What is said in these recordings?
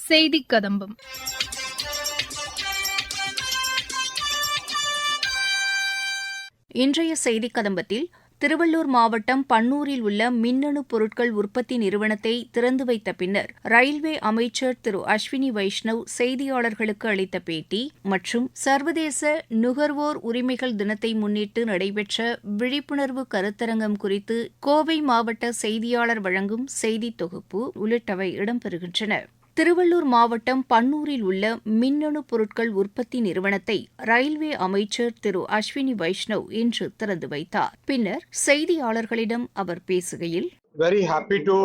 செய்தி கதம்பம் இன்றைய செய்திக் கதம்பத்தில் திருவள்ளூர் மாவட்டம் பன்னூரில் உள்ள மின்னணு பொருட்கள் உற்பத்தி நிறுவனத்தை திறந்து வைத்த பின்னர் ரயில்வே அமைச்சர் திரு அஸ்வினி வைஷ்ணவ் செய்தியாளர்களுக்கு அளித்த பேட்டி மற்றும் சர்வதேச நுகர்வோர் உரிமைகள் தினத்தை முன்னிட்டு நடைபெற்ற விழிப்புணர்வு கருத்தரங்கம் குறித்து கோவை மாவட்ட செய்தியாளர் வழங்கும் செய்தித் தொகுப்பு உள்ளிட்டவை இடம்பெறுகின்றன. திருவள்ளூர் மாவட்டம் பன்னூரில் உள்ள மின்னணு பொருட்கள் உற்பத்தி நிறுவனத்தை ரயில்வே அமைச்சர் திரு அஸ்வினி வைஷ்ணவ் இன்று திறந்து வைத்தார். பின்னர் செய்தியாளர்களிடம் அவர் பேசுகையில் very happy to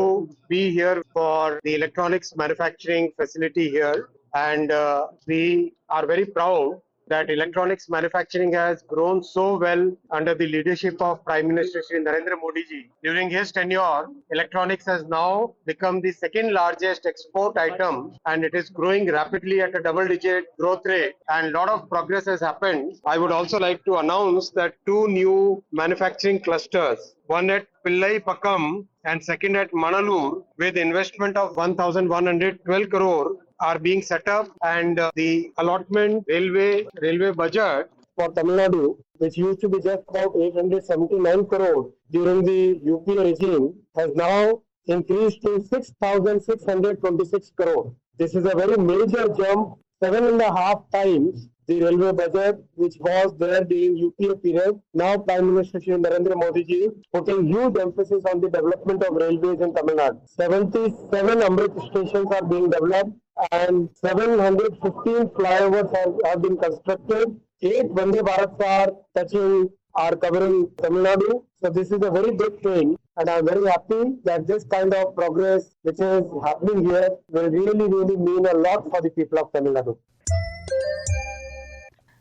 be here for the electronics manufacturing facility here and uh, we are very proud that electronics manufacturing has grown so well under the leadership of Prime Minister Shri Narendra Modi ji. During his tenure, electronics has now become the second largest export item and it is growing rapidly at a double digit growth rate and a lot of progress has happened. I would also like to announce that two new manufacturing clusters one at Pillai Pakam and second at Manalur with investment of 1112 crore are being set up and uh, the allotment railway railway budget for Tamil Nadu which used to be just about 879 crore during the UP regime has now increased to 6,626 crore. This is a very major jump, seven and a half times the railway budget which was there during UPA period. Now Prime Minister Shri Narendra Modi ji putting huge emphasis on the development of railways in Tamil Nadu. 77 Amrit stations are being developed and 715 flyovers have, have been constructed. Eight Vande Bharats are touching are covering Tamil Nadu. So this is a very big thing and I'm very happy that this kind of progress which is happening here will really, really mean a lot for the people of Tamil Nadu.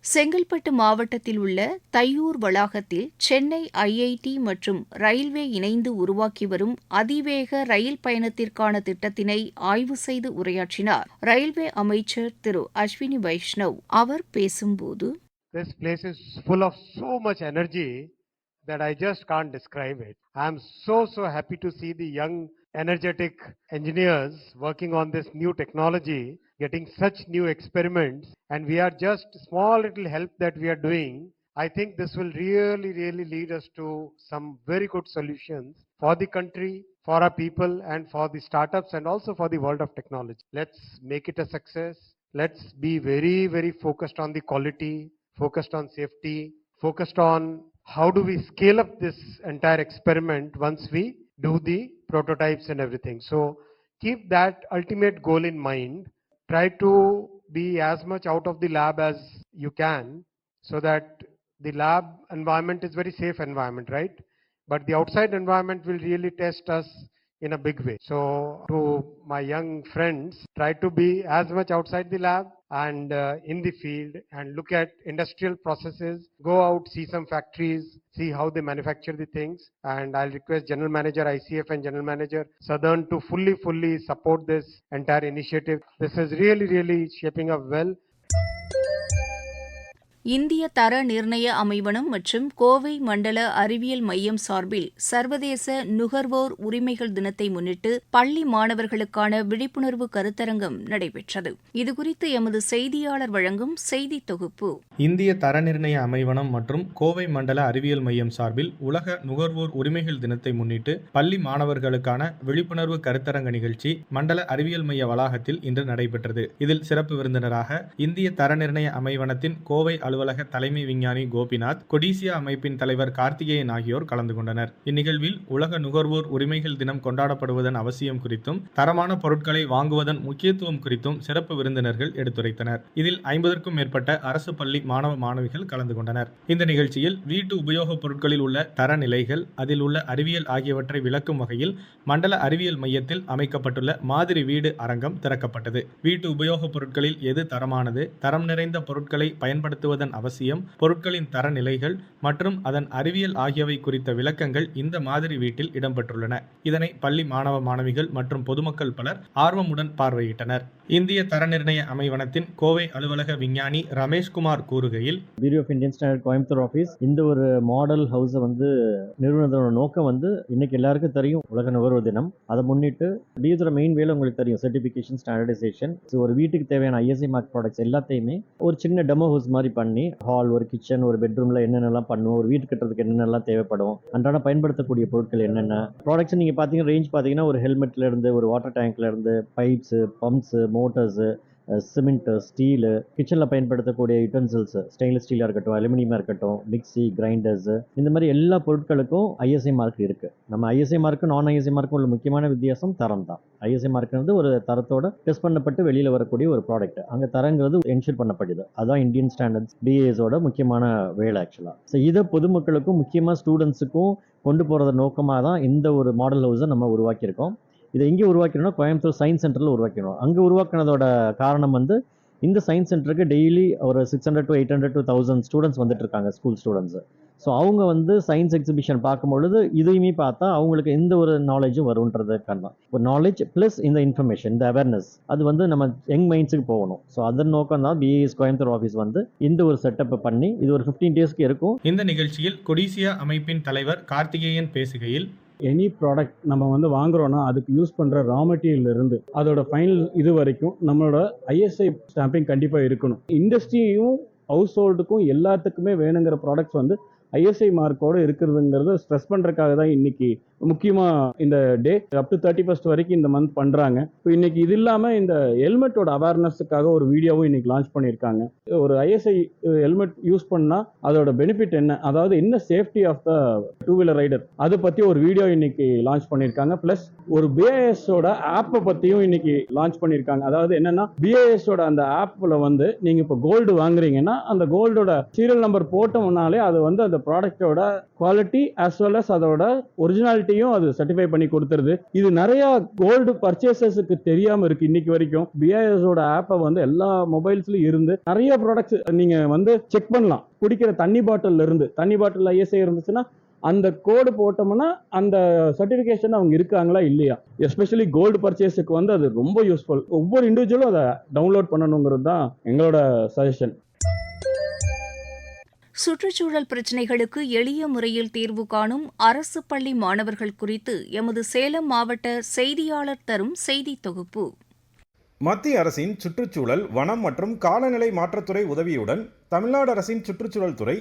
Chengalpattu மாவட்டத்தில் உள்ள தையூர் வளாகத்தில் Chennai IIT மற்றும் railway இணைந்து உருவாக்கி வரும் அதிவேக ரயில் பயணத்திற்கான திட்டத்தினை ஆய்வு செய்து உரையாற்றினார் ரயில்வே அமைச்சர் திரு அஸ்வினி வைஷ்ணவ் அவர் பேசும்போது This place is full of so much energy that I just can't describe it. I'm so, so happy to see the young, energetic engineers working on this new technology, getting such new experiments, and we are just small little help that we are doing. I think this will really, really lead us to some very good solutions for the country, for our people, and for the startups, and also for the world of technology. Let's make it a success. Let's be very, very focused on the quality, focused on safety, focused on how do we scale up this entire experiment once we do the prototypes and everything. So keep that ultimate goal in mind. Try to be as much out of the lab as you can so that the lab environment is very safe environment, right? But the outside environment will really test us in a big way. So to my young friends, try to be as much outside the lab and uh, in the field and look at industrial processes. Go out, see some factories, see how they manufacture the things. And I'll request General Manager ICF and General Manager Southern to fully, fully support this entire initiative. This is really, really shaping up well. இந்திய தர நிர்ணய அமைவனம் மற்றும் கோவை மண்டல அறிவியல் மையம் சார்பில் சர்வதேச நுகர்வோர் உரிமைகள் தினத்தை முன்னிட்டு பள்ளி மாணவர்களுக்கான விழிப்புணர்வு கருத்தரங்கம் நடைபெற்றது. இதுகுறித்து எமது செய்தியாளர் வழங்கும் செய்தி தொகுப்பு. இந்திய தர நிர்ணய அமைவனம் மற்றும் கோவை மண்டல அறிவியல் மையம் சார்பில் உலக நுகர்வோர் உரிமைகள் தினத்தை முன்னிட்டு பள்ளி மாணவர்களுக்கான விழிப்புணர்வு கருத்தரங்க நிகழ்ச்சி மண்டல அறிவியல் மைய வளாகத்தில் இன்று நடைபெற்றது. இதில் சிறப்பு விருந்தினராக இந்திய தர நிர்ணய அமைவனத்தின் கோவை அலுவலக தலைமை விஞ்ஞானி கோபிநாத் கொடிசியா அமைப்பின் தலைவர் கார்த்திகேயன் ஆகியோர் கலந்து கொண்டனர். இந்நிகழ்வில் உலக நுகர்வோர் உரிமைகள் தினம் கொண்டாடப்படுவதன் அவசியம் குறித்தும் தரமான பொருட்களை வாங்குவதன் முக்கியத்துவம் குறித்தும் சிறப்பு விருந்தினர்கள் எடுத்துரைத்தனர். இதில் ஐம்பதற்கும் மேற்பட்ட அரசு பள்ளி மாணவ மாணவிகள் கலந்து கொண்டனர். இந்த நிகழ்ச்சியில் வீட்டு உபயோகப் பொருட்களில் உள்ள தரநிலைகள் அதில் உள்ள அறிவியல் ஆகியவற்றை விளக்கும் வகையில் மண்டல அறிவியல் மையத்தில் அமைக்கப்பட்டுள்ள மாதிரி வீடு அரங்கம் திறக்கப்பட்டது. வீட்டு உபயோகப் பொருட்களில் எது தரமானது தரம் நிறைந்த பொருட்களை பயன்படுத்துவதன் அதன் அவசியம் பொருட்களின் தரநிலைகள் மற்றும் அதன் அறிவியல் ஆகியவை குறித்த விளக்கங்கள் இந்த மாதிரி வீட்டில் இடம்பெற்றுள்ளன. இதனை பள்ளி மாணவ மாணவிகள் மற்றும் பொதுமக்கள் பலர் ஆர்வமுடன் பார்வையிட்டனர். இந்திய தர நிர்ணய அமைவனத்தின் கோவை அலுவலக விஞ்ஞானி ரமேஷ்குமார் கூறுகையில் bureau of Indian standard Coimbatore office இந்த ஒரு மாடல் ஹவுஸை வந்து நிறுவனத்தோட நோக்கம் வந்து இன்னைக்கு எல்லாருக்கும் தெரியும் உலக நுகர்வு தினம். அதை முன்னிட்டு பியூரோட மெயின் வேலை உங்களுக்கு தெரியும் சர்டிபிகேஷன் ஸ்டாண்டர்டைசேஷன் ஒரு வீட்டுக்கு தேவையான ஐஎஸ்ஐ மார்க் ப்ராடக்ட்ஸ் எல்லாத்தையுமே ஒரு சின்ன டெமோ ஹவுஸ் மாதிரி பண்ணி பண்ணி ஹால் ஒரு கிச்சன் ஒரு பெட்ரூமில் என்னென்னலாம் பண்ணுவோம் ஒரு வீட்டு கட்டுறதுக்கு என்னென்னலாம் தேவைப்படும் அன்றாட பயன்படுத்தக்கூடிய பொருட்கள் என்னென்ன ப்ராடக்ட்ஸ் நீங்கள் பார்த்தீங்கன்னா ரேஞ்ச் பார்த்தீங்கன்னா ஒரு ஹெல்மெட்லேருந்து ஒரு water டேங்க்லேருந்து pipes pumps motors cement steel கிச்சனில் பயன்படுத்தக்கூடிய யூட்டன்சில்ஸு ஸ்டெயின்லெஸ் ஸ்டீலாக இருக்கட்டும் அலுமினியமாக இருக்கட்டும் மிக்ஸி கிரைண்டர்ஸு இந்த மாதிரி எல்லா பொருட்களுக்கும் ஐஎஸ்ஐ மார்க் இருக்குது நம்ம ஐஎஸ்ஐ மார்க்கும் நான் ஐஎஸ்ஐ மார்க்கும் உள்ள முக்கியமான வித்தியாசம் தரம் தான். ஐஎஸ்ஐ மார்க் வந்து ஒரு தரத்தோட டெஸ்ட் பண்ணப்பட்டு வெளியில் வரக்கூடிய ஒரு ப்ராடக்ட் அங்கே தரங்கிறது என்ஷூர் பண்ணப்படுது. அதுதான் இந்தியன் ஸ்டாண்டர்ட்ஸ் பிஏஎஸோட முக்கியமான வேலை ஆக்சுவலாக ஸோ இதை பொதுமக்களுக்கும் முக்கியமாக ஸ்டூடெண்ட்ஸுக்கும் கொண்டு போகிறத நோக்கமாக தான் இந்த ஒரு மாடல் ஹவுஸை நம்ம உருவாக்கியிருக்கோம். இதை எங்கே உருவாக்கணும்னா கோயம்புத்தூர் சயின்ஸ் சென்டரில் உருவாக்கணும் அங்கே உருவாக்கினதோட காரணம் வந்து இந்த சயின்ஸ் சென்டருக்கு டெய்லி ஒரு six hundred to eight hundred to thousand students வந்துட்டு இருக்காங்க ஸ்கூல் ஸ்டூடெண்ட்ஸு ஸோ அவங்க வந்து சயின்ஸ் எக்ஸிபிஷன் பார்க்கும்பொழுது இதையுமே பார்த்தா அவங்களுக்கு எந்த ஒரு நாலேஜும் வரும்ன்றதுக்கான தான் ஒரு நாலேஜ் ப்ளஸ் இந்த இன்ஃபர்மேஷன் இந்த அவேர்னஸ் அது வந்து நம்ம யங் மைண்ட்ஸுக்கு போகணும். ஸோ அதன் நோக்கம் தான் பிஏஎஸ் கோயம்புத்தூர் ஆஃபீஸ் வந்து இந்த ஒரு செட்டப்பை பண்ணி இது ஒரு ஃபிஃப்டீன் டேஸ்க்கு இருக்கும். இந்த நிகழ்ச்சியில் கொடிசியா அமைப்பின் தலைவர் கார்த்திகேயன் பேசுகையில் எனி ப்ராடக்ட் நம்ம வந்து வாங்குறோம்னா அதுக்கு யூஸ் பண்ணுற ரா மெட்டீரியல் இருந்து அதோட ஃபைனல் இது வரைக்கும் நம்மளோட ஐஎஸ்ஐ ஸ்டாம்பிங் கண்டிப்பாக இருக்கணும். இண்டஸ்ட்ரியும் ஹவுஸ் ஹோல்டுக்கும் எல்லாத்துக்குமே வேணுங்கிற ப்ராடக்ட்ஸ் வந்து ஐஎஸ்ஐ மார்க்கோடு இருக்கிறதுங்கிறத ஸ்ட்ரெஸ் பண்ணுறதுக்காக தான் இன்னைக்கு முக்கியமாக இந்த day up to thirty first வரைக்கும் இந்த மந்த் பண்ணுறாங்க இப்போ இன்னைக்கு இது இல்லாமல் இந்த ஹெல்மெட்டோட அவேர்னஸுக்காக ஒரு வீடியோவும் இன்னைக்கு லான்ச் பண்ணியிருக்காங்க. ஒரு ஐஎஸ்ஐ ஹெல்மெட் யூஸ் பண்ணால் அதோட பெனிஃபிட் என்ன? அதாவது என்ன safety of the two wheeler rider அதை பற்றி ஒரு வீடியோ இன்னைக்கு லான்ச் பண்ணியிருக்காங்க. ப்ளஸ் ஒரு பிஏஎஸோட ஆப்பை பற்றியும் இன்னைக்கு லான்ச் பண்ணியிருக்காங்க. அதாவது என்னென்னா பிஏஎஸோட அந்த ஆப்பில் வந்து நீங்கள் இப்போ கோல்டு வாங்குறீங்கன்னா அந்த கோல்டோட சீரியல் நம்பர் போட்டோம்னாலே அது வந்து அந்த ப்ராடக்டோட குவாலிட்டி அஸ் வெல் அஸ் அதோட ஒரிஜினாலிட்டியும் அது சர்டிஃபை பண்ணி கொடுத்துருது. இது நிறைய கோல்டு பர்ச்சேசஸுக்கு தெரியாம இருக்கு இன்னைக்கு வரைக்கும். பிஐஎஸோட ஆப்பை வந்து எல்லா மொபைல்ஸ்லயும் இருந்து நிறைய ப்ராடக்ட்ஸ் நீங்க வந்து செக் பண்ணலாம். குடிக்கிற தண்ணி பாட்டில் இருந்து. தண்ணி பாட்டில் ஐஎஸ்ஐ இருந்துச்சுன்னா அந்த கோடு போட்டோம்னா அந்த சர்டிஃபிகேஷன் அவங்க இருக்காங்களா இல்லையா? எஸ்பெஷலி கோல்டு பர்ச்சேஸுக்கு வந்து அது ரொம்ப யூஸ்ஃபுல் ஒவ்வொரு இண்டிவிஜுவலும் அதை டவுன்லோட் பண்ணணுங்கிறது தான் எங்களோட சஜஷன் சுற்றுச்சூழல் பிரச்சினைகளுக்கு எளிய முறையில் தீர்வு காணும் அரசு பள்ளி மாணவர்கள் குறித்து எமது சேலம் மாவட்ட செய்தியாளர் தரும் செய்தி தொகுப்பு. மத்திய அரசின் சுற்றுச்சூழல் வனம் மற்றும் காலநிலை மாற்றத்துறை உதவியுடன் தமிழ்நாடு அரசின் சுற்றுச்சூழல் துறை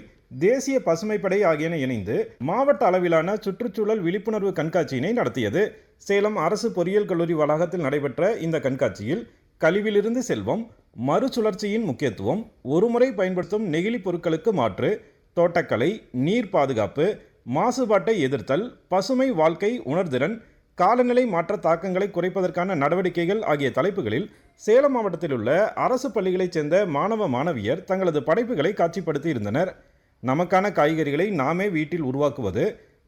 தேசிய பசுமைப்படை ஆகியன இணைந்து மாவட்ட அளவிலான சுற்றுச்சூழல் விழிப்புணர்வு கண்காட்சியினை நடத்தியது. சேலம் அரசு பொறியியல் கல்லூரி வளாகத்தில் நடைபெற்ற இந்த கண்காட்சியில் கழிவிலிருந்து செல்வம் மறுசுழற்சியின் முக்கியத்துவம் ஒருமுறை பயன்படுத்தும் நெகிழி பொருட்களுக்கு மாற்று தோட்டக்கலை நீர் பாதுகாப்பு மாசுபாட்டை எதிர்த்தல் பசுமை வாழ்க்கை உணர்திறன் காலநிலை மாற்ற தாக்கங்களை குறைப்பதற்கான நடவடிக்கைகள் ஆகிய தலைப்புகளில் சேலம் மாவட்டத்தில் உள்ள அரசு பள்ளிகளைச் சேர்ந்த மாணவ மாணவியர் தங்களது படைப்புகளை காட்சிப்படுத்தி இருந்தனர். நமக்கான காய்கறிகளை நாமே வீட்டில் உருவாக்குவது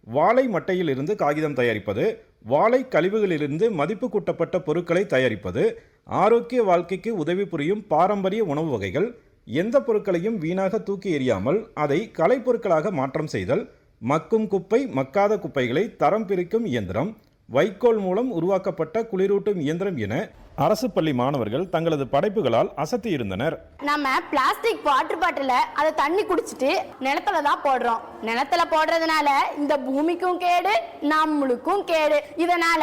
வாழை மட்டையிலிருந்து காகிதம் தயாரிப்பது வாழை கழிவுகளிலிருந்து மதிப்பு கூட்டப்பட்ட பொருட்களை தயாரிப்பது ஆரோக்கிய வாழ்க்கைக்கு உதவி புரியும் பாரம்பரிய உணவு வகைகள் எந்த பொருட்களையும் வீணாக தூக்கி எறியாமல் அதை கலைப்பொருட்களாக மாற்றம் செய்தல் மக்கும் குப்பை மக்காத குப்பைகளை தரம் பிரிக்கும் இயந்திரம் வைக்கோல் மூலம் உருவாக்கப்பட்ட குளிரூட்டும் இயந்திரம் என அரசு பள்ளி மாணவர்கள் தங்களது படைப்புகளால் அசத்தி இருந்தனர். நம்ம பிளாஸ்டிக் வாட்டர் பாட்டில அதை தண்ணி குடிச்சிட்டு நிலத்துல தான் போடுறோம். நிலத்துல போடுறதுனால இந்த பூமிக்கும் கேடு நம்மளுக்கும் கேடு. இதனால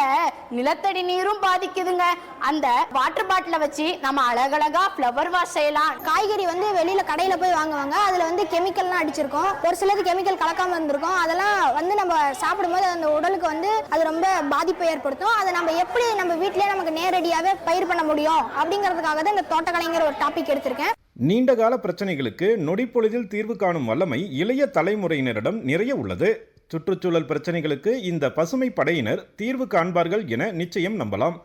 நிலத்தடி நீரும் பாதிக்குதுங்க. அந்த வாட்டர் பாட்டில வச்சு நம்ம அழகழகா ஃப்ளவர் வாஷ் செய்யலாம். காய்கறி வந்து வெளியில கடையில போய் வாங்குவாங்க. அதுல வந்து கெமிக்கல்லாம் அடிச்சிருக்கோம். ஒரு சிலது கெமிக்கல் கலக்காம இருந்திருக்கும் அதெல்லாம் வந்து நம்ம சாப்பிடும்போது அந்த உடலுக்கு வந்து அது ரொம்ப பாதிப்பை ஏற்படுத்தும். அதை நம்ம எப்படி நம்ம வீட்டிலேயே நமக்கு நேரடியாவே பயிர் பண்ண முடியும் அப்படிங்கிறதுக்காக தான் இந்த தோட்டக்கலைங்கிற ஒரு டாபிக் எடுத்திருக்கேன். நீண்டகால பிரச்சனைகளுக்கு நொடிப்பொழுதில் தீர்வு காணும் வல்லமை இளைய தலைமுறையினரிடம் நிறைய உள்ளது. சுற்றுச்சூழல் பிரச்சனைகளுக்கு இந்த பசுமை படையினர் தீர்வு காண்பார்கள் என நிச்சயம் நம்பலாம்.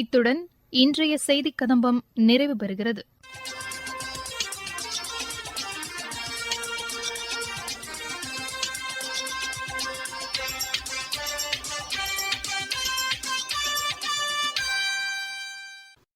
இத்துடன் இன்றைய செய்திக் கதம்பம் நிறைவு பெறுகிறது.